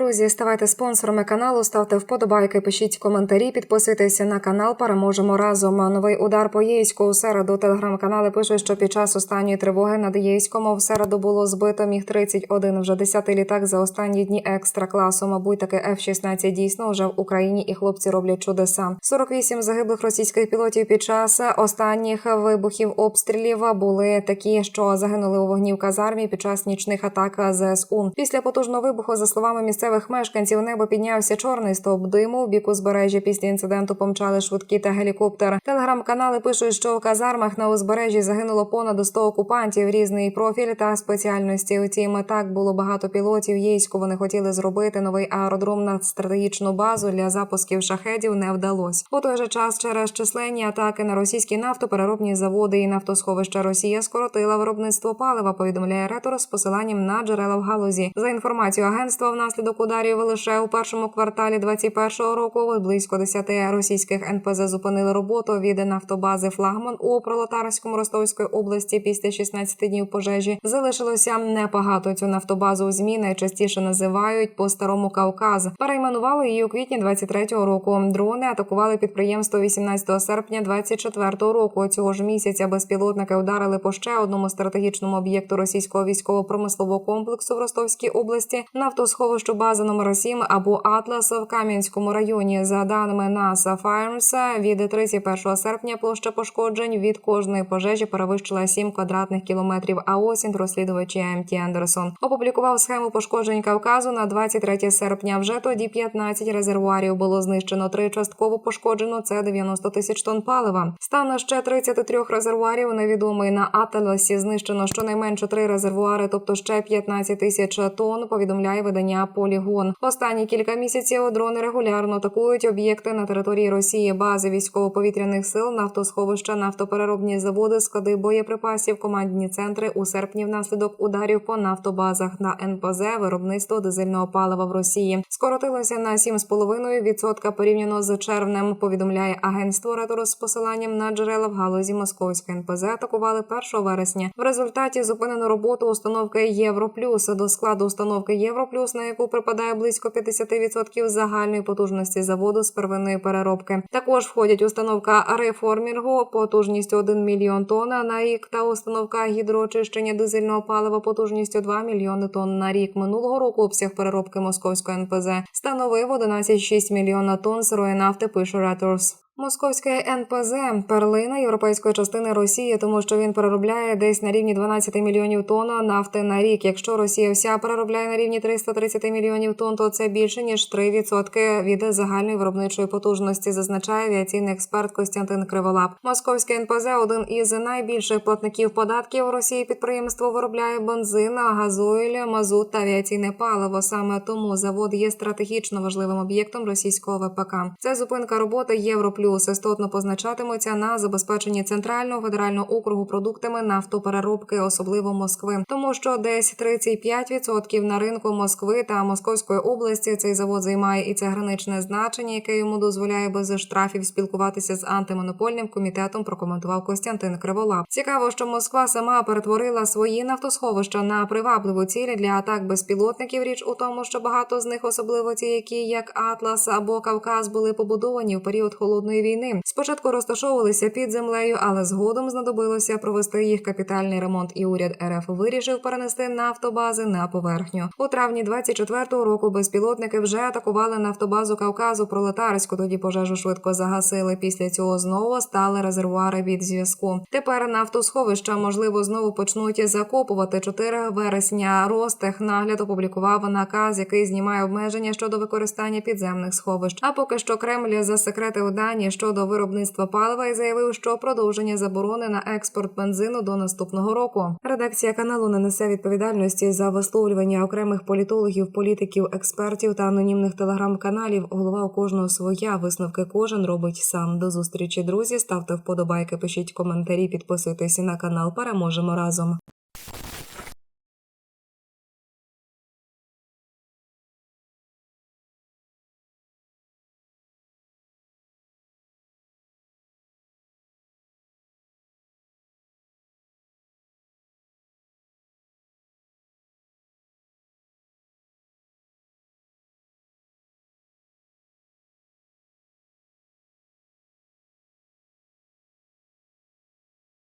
Друзі, ставайте спонсорами каналу, ставте вподобайки, пишіть коментарі, підписуйтеся на канал. Переможемо разом. Новий удар по Єйську у середу. Телеграм-канали пишуть, що під час останньої тривоги над Єйськом в середу було збито міг 31 вже 10-й літак за останні дні екстра класу. Мабуть, таки F-16 дійсно вже в Україні, і хлопці роблять чудеса. 48 загиблих російських пілотів під час останніх вибухів обстрілів були такі, що загинули у вогні в казармі під час нічних атак ЗСУ. Після потужного вибуху, за словами місцевих мешканців, небо піднявся чорний стовп диму. В бік узбережжя після інциденту помчали швидкі та гелікоптер. Телеграм-канали пишуть, що у казармах на узбережжі загинуло понад 100 окупантів різний профіль та спеціальності. Утім, так було багато пілотів. Єйську вони хотіли зробити новий аеродром на стратегічну базу для запусків шахедів. Не вдалося. У той же час через численні атаки на російські нафтопереробні заводи і нафтосховища Росія скоротила виробництво палива. Повідомляє Ретор з посиланням на джерела в галузі. За інформацією агентства, внаслідок ударів лише у першому кварталі 2021 року близько 10 російських НПЗ зупинили роботу від нафтобази Флагман у Пролетарському Ростовської області. Після 16 днів пожежі залишилося небагато. Цю нафтобазу у змі найчастіше називають по старому Кавказ. Перейменували її у квітні 23-го року. Дрони атакували підприємство 18 серпня 24-го року. Цього ж місяця безпілотники ударили по ще одному стратегічному об'єкту російського військово-промислового комплексу в Ростовській області, нафтосховищу бази номер 7 або Атлас в Кам'янському районі. За даними NASA Farms, від 31 серпня площа пошкоджень від кожної пожежі перевищила 7 квадратних кілометрів. А осінь розслідувачі МТ Андерсон опублікував схему пошкоджень Кавказу на 23 серпня. Вже тоді 15 резервуарів було знищено. Три частково пошкоджено. Це 90 тисяч тонн палива. Стане ще 33 резервуарів. Невідомий на Атласі знищено щонайменше три резервуари, тобто ще 15 тисяч тонн. Повідомляє видання Полігон. Останні кілька місяців дрони регулярно атакують об'єкти на території Росії, бази військово-повітряних сил, нафтосховища, нафтопереробні заводи, склади боєприпасів, командні центри у серпні внаслідок ударів по нафтобазах на НПЗ виробництво дизельного палива в Росії скоротилося на 7,5% порівняно з червнем. Повідомляє агентство Ретро з посиланням на джерела в галузі московської НПЗ. Атакували 1 вересня. В результаті зупинено роботу установки Європлюс до складу установки Європлюс, на яку припадає близько 50% загальної потужності заводу з первинної переробки. Також входять установка реформінгу потужністю 1 мільйон тонн на рік та установка гідроочищення дизельного палива потужністю 2 мільйони тонн на рік. Минулого року обсяг переробки московської НПЗ становив 11,6 мільйона тонн сирої нафти. Пише Reuters. Московське НПЗ перлина європейської частини Росії, тому що він переробляє десь на рівні 12 мільйонів тонн нафти на рік. Якщо Росія вся переробляє на рівні 330 мільйонів тонн, то це більше ніж 3% від загальної виробничої потужності, зазначає авіаційний експерт Костянтин Криволап. Московське НПЗ один із найбільших платників податків Росії. Підприємство виробляє бензин, газойль, мазут та авіаційне паливо. Саме тому завод є стратегічно важливим об'єктом російського ВПК. Це зупинка роботи Європлюс істотно позначатимуться на забезпеченні центрального федерального округу продуктами нафтопереробки, особливо Москви, тому що десь 35% на ринку Москви та Московської області цей завод займає і це граничне значення, яке йому дозволяє без штрафів спілкуватися з антимонопольним комітетом. Прокоментував Костянтин Криволап. Цікаво, що Москва сама перетворила свої нафтосховища на привабливу цілі для атак безпілотників. Річ у тому, що багато з них, особливо ті, які як Атлас або Кавказ, були побудовані в період холодної війни. Спочатку розташовувалися під землею, але згодом знадобилося провести їх капітальний ремонт, і уряд РФ вирішив перенести нафтобази на поверхню. У травні 24-го року безпілотники вже атакували нафтобазу Кавказу пролетарську. Тоді пожежу швидко загасили. Після цього знову стали резервуари від зв'язку. Тепер нафтосховища можливо знову почнуть закопувати 4 вересня. Ростехнагляд опублікував наказ, який знімає обмеження щодо використання підземних сховищ. А поки що Кремль засекретив дані щодо виробництва палива і заявив, що продовження заборони на експорт бензину до наступного року. Редакція каналу не несе відповідальності за висловлювання окремих політологів, політиків, експертів та анонімних телеграм-каналів. Голова у кожного своя висновки кожен робить сам. До зустрічі, друзі. Ставте вподобайки, пишіть коментарі, підписуйтесь на канал. Переможемо разом.